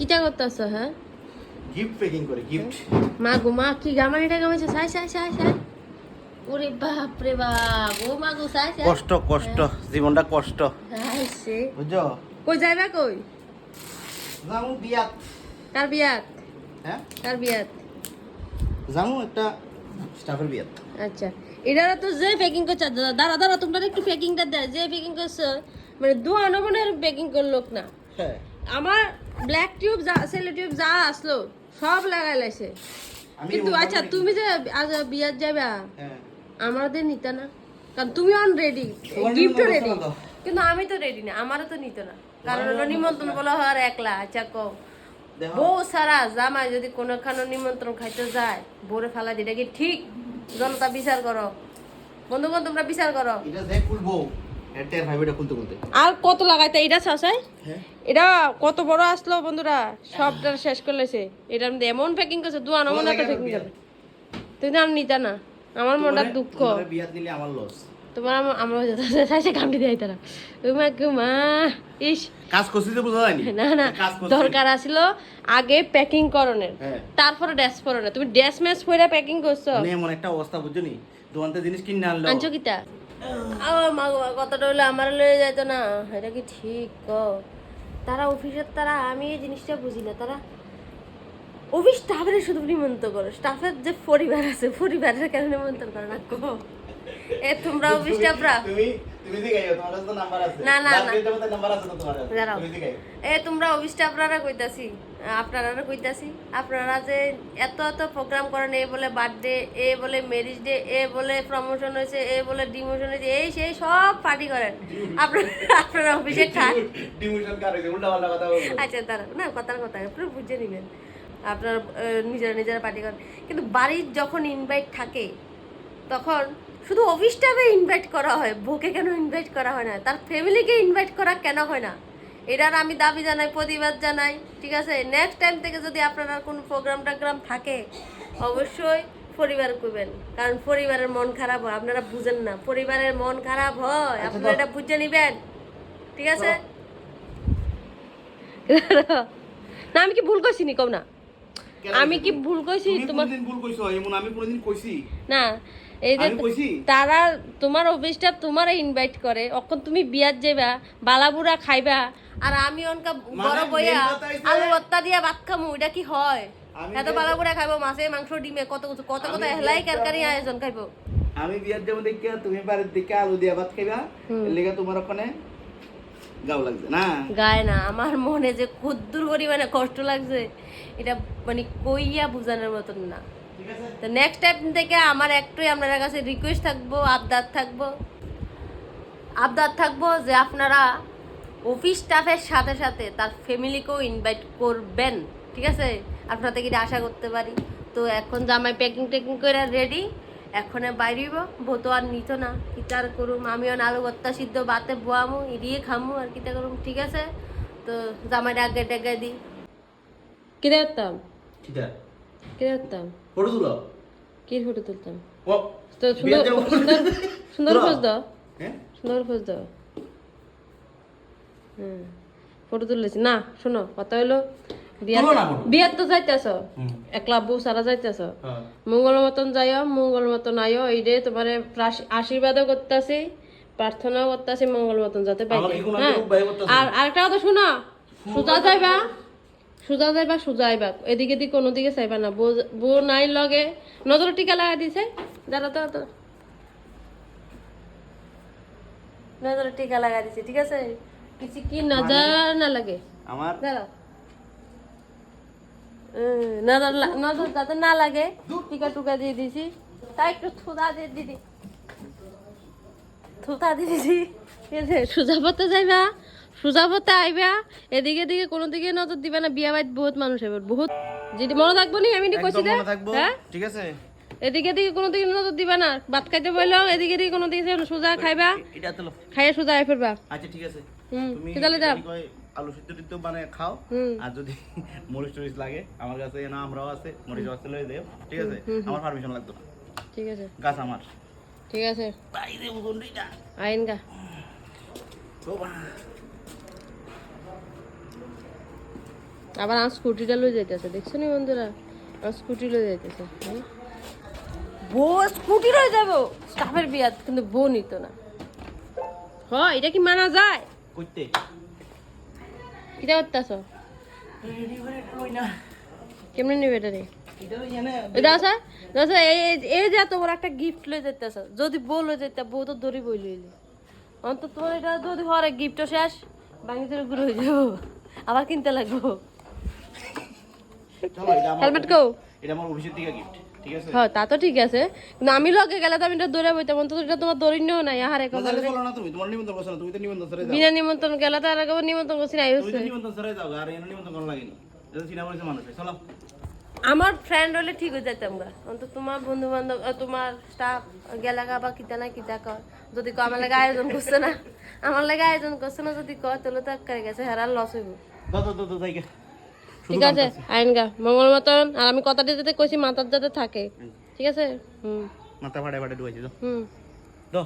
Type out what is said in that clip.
কিটা করতেছ হ্যাঁ? গিফট প্যাকিং করে গিফট মা গো মা কি গামারিটা গামাইছে? সাই সাই সাই সাই ওরে বাপ রে বাপ ও মা গো সাই সাই কষ্ট কষ্ট জীবনটা কষ্ট। আইছে বুঝছ? কই যাইবা কই? যামু বিয়াত। কার বিয়াত? হ্যাঁ? কার বিয়াত? যামু একটা স্টাফের বিয়াত। আচ্ছা। এটারা তো যে প্যাকিং করছে দাদা দাঁড়া দাঁড়া তোমরা একটু প্যাকিংটা দেয়। যে প্যাকিং করছ মানে দু আনমনের প্যাকিং করল না। হ্যাঁ। আমার ব্ল্যাক টিউব যা সেলো টিউব যা আসলো সব লাগাই লাইছে। কিন্তু আচ্ছা তুমি যে আজ বিয়ার যাবা হ্যাঁ। আমাদের নিতে না। কারণ তুমি অন রেডি গিফটও রেডি কিন্তু আমি তো রেডি না আমারও তো নিত না। কারণ হলো নিমন্ত্রণ বলা হয় আর একলা আচ্ছা কও। দেখো। বউ সারা জামাই যদি কোনোখানে নিমন্ত্রণ খাইতে যায় বোরে ফেলা দিটা কি ঠিক? জনতা বিচার করো। বন্ধুগণ তোমরা বিচার করো। এটা দেখ খুলবো এটা ভাইবে এটা খুলতে খুলতে। আর কত লাগাইতে এটা চাষাই হ্যাঁ। এটা কত বড় আসলো বন্ধুরা? সবটা শেষ করলেছে মধ্যে এমন প্যাকিং করছে দু আনমন একটা প্যাকিং করে তুমি তো আর নিতা না। আমার মনটা দুঃখ। তোমার বিয়াত নিলে আমার লস তোমার আম- আমরা চাইছে কামড়ি দেয় তারা মা গো মা ইস। কাজ করছিস তো বোঝা যায়নি? না না। দরকার আছিল আগে প্যাকিং করণের হ্যাঁ। তারপরে ড্যাশ পরনের। তুমি ড্যাশ ম্যাচ পরে প্যাকিং করছ। মানে এমন একটা অবস্থা বুঝছ নি দোকানতে জিনিস কিনে আনলো। আনছো কিতা? আমার কতটা হইলে আমার লয়ে যাইতো না। এটা কি ঠিক ক তারা অফিসের তারা আমি এই জিনিসটা বুঝি না তারা অফিস স্টাফের শুধু নিমন্ত করো। স্টাফের যে পরিবার আছে পরিবারের কারণে নিমন্ত্রণ করো না? কো এ তোমরা অফিস স্টাফরা না, না, না। এ তোমরা অফিসটা আপনারা কইতাছি আপনারা কইতাছি আপনারা যে এত এত প্রোগ্রাম করেন এ বলে বার্থডে এ বলে ম্যারেজ ডে এ বলে প্রমোশন হয়েছে এ বলে ডিমোশন হয়েছে এই সেই সব পার্টি করেন। আপনারা আপনারা অফিসে খান আচ্ছা না কথার কথা আপনারা বুঝে নেবেন। আপনার নিজেরা নিজেরা পার্টি করেন। কিন্তু বাড়ির যখন ইনভাইট থাকে তখন শুধু অফিস স্টাফে ইনভাইট করা হয় বউকে কেন ইনভাইট করা হয় না? তার ফ্যামিলিকে ইনভাইট করা কেন হয় না? এটার আমি দাবি জানাই প্রতিবাদ জানাই ঠিক আছে? নেক্সট টাইম থেকে যদি আপনারা কোনো প্রোগ্রাম টোগ্রাম থাকে অবশ্যই পরিবার করবেন কারণ পরিবারের মন খারাপ হয় আপনারা বুঝেন না পরিবারের মন খারাপ হয় আচ্ছা, আপনারা এটা বুঝে নিবেন ঠিক আছে? না আমি কি ভুল করছি নি? কও না। আমি কি ভুল কইছি? তুমি তোমার ভুল কইছো? এমন আমি কোনদিন কইছি? না এই যে তারা তোমার অফিসটা তোমার ইনভাইট করে। অখন তুমি বিয়াত যাইবা বালাবুড়া খাইবা আর আমি অনকা মানে বড় বইয়া আলু ভর্তা দিয়া ভাত খামু এটা কি হয়? এত বালাবুড়া খাইবো মাছে মাংস ডিমে কত কিছু কত কত আমি হেলাই কারকারি আয়োজন খাইবো। আমি বিয়ার যাব দেখে তুমি বাড়ির দিকে আলু দিয়া ভাত খাইবা। লেগে তোমার ওখানে গাও লাগছে না? গায় না আমার মনে যে ক্ষুদ্র পরিমাণে কষ্ট লাগছে এটা মানে কইয়া বুঝানোর মতন না। তো নেক্সট টাইম থেকে আমার একটুই আপনার কাছে রিকোয়েস্ট থাকব আবদার থাকব। আবদার থাকব যে আপনারা অফিস স্টাফের সাথে সাথে তার ফ্যামিলিকেও ইনভাইট করবেন ঠিক আছে? আপনার থেকে আশা করতে পারি। তো এখন জামাই প্যাকিং ট্যাকিং করে রেডি এখন বাইরিব বউ তো আর নিত না কিতার করুম? আমিও আলু ভর্তা সিদ্ধ বাতে বোয়ামু ইডিয়ে খামু আর কিতা করুম ঠিক আছে? তো জামাই ডাকে ডেকে দিই কিরে করতাম কিরে করতাম ফটো তুলো। কি ফটো তুলতাম? ও সুন্দর সুন্দর? পোজ দাও। হ্যাঁ? সুন্দর পোজ দাও। হুম। ফটো তুলেছি না শোনো কথা হলো। বিয়ার তো যাইতেছ। একলা বউ সারা যাইতেছ। হ্যাঁ। মঙ্গল মতন যাইও মঙ্গল মতন আইও। এই রে তোমার আশীর্বাদও করতেছি প্রার্থনাও করতেছি মঙ্গল মতন যাতে পাই হ্যাঁ? আর আরেকটা কথা শোনো সোজা যাইবা। সোজা যাইবা সোজা আইবা এদিকে দিকে কোনো দিকে চাইবা না। বউ নাই লগে নজর টিকা লাগা দিছে। দাঁড়া তো নজর টিকা লাগা দিছে ঠিক আছে? কিছু কি নজর না লাগে। আমার দাঁড়া নজর নজর যাতে না লাগে টিকা টুকা দিয়ে দিছি। তাই একটু থুদা দিয়ে দিদি। থুতা দিয়ে দিছি। ঠিক আছে সোজা পথে যাইবা। সোজা পথে আইবা এদিকে দিকে কোনো দিকে নজর দিবা না বিয়া বাড়িত বহুত মানুষ এবার বহুত যদি মনে থাকব নি আমি কইছি দে হ্যাঁ? ঠিক আছে। এদিকে দিকে কোনো দিকে নজর দিবা না ভাত খাইতে বললাম এদিকে দিকে কোনো দিকে সোজা খাইবা খাইয়ে সোজা আই ফিরবা। আচ্ছা ঠিক আছে। তুমি কি যাও? আলু সিদ্ধ টিদ্ধ বানায় খাও আর যদি মরিচ টরিচ লাগে আমার কাছে না আমরাও আছে মরিচ আছে লয়ে দেও ঠিক আছে? আমার পারমিশন লাগতো। না ঠিক আছে। গাছ আমার। ঠিক আছে। তাই দেবো আইন গা ও বা আবার আমার স্কুটিটা লয়ে যাইতেছে দেখছ নি বন্ধুরা? আমার স্কুটি লয়ে যাইতেছে হুম? বউ স্কুটি লয়ে যাব? স্টাফের বিয়াত কিন্তু বউ নিত না। হ এটা কি মানা যায়? করতে কিটা করতেছ? কেমনে নেবে এটা রে? এটা আছে আছে এই যে বড় একটা গিফট লয়ে যেতেছ যদি বউ লয়ে যেতে বউ তো দড়ি বই লইলে অন্ত তোমার এটা যদি হরে গিফটও শেষ চুরে গুলো হয়ে যাব। আবার কিনতে লাগবো। হেলমেট কো। এটা আমার অফিসের থেকে গিফট ঠিক আছে? হ্যাঁ তা তো ঠিক আছে। কিন্তু আমি লগে গেলে তো আমি এটা দৌড়ে বইতাম অন্তত এটা তোমার দৌড়িনেও নাই আহারে না, তাহলে চলো না তুমি তোমার নিমন্ত্রণ করছ না তুমি তো নিমন্ত্রণ ছেড়ে যাও বিনা নিমন্ত্রণ গেলে তো আর একবার নিমন্ত্রণ করছি না তুমি তো নিমন্ত্রণ ছেড়ে যাও আর এনে নিমন্ত্রণ করা লাগেনি। এটা সিনেমা বলেছে মানুষ চলো। আমার ফ্রেন্ড হলে ঠিক হয়ে যেতাম গা। অন্তত তোমার বন্ধু বান্ধব তোমার স্টাফ গেলা গা বা কিতা না কিতা কর। যদি কো আমার লাগে আয়োজন করছে না আমার লাগে আয়োজন করছে না যদি কয় তাহলে তো করে গেছে হেরার লস হইব। তাইকে ঠিক আছে আইনগা। মঙ্গল মতন আর আমি কথাটা যাতে কইছি মাথার যাতে থাকে। ঠিক আছে? হুম। মাথা ফাটে ফাটে ডুবাইছি তো। হুম। দাও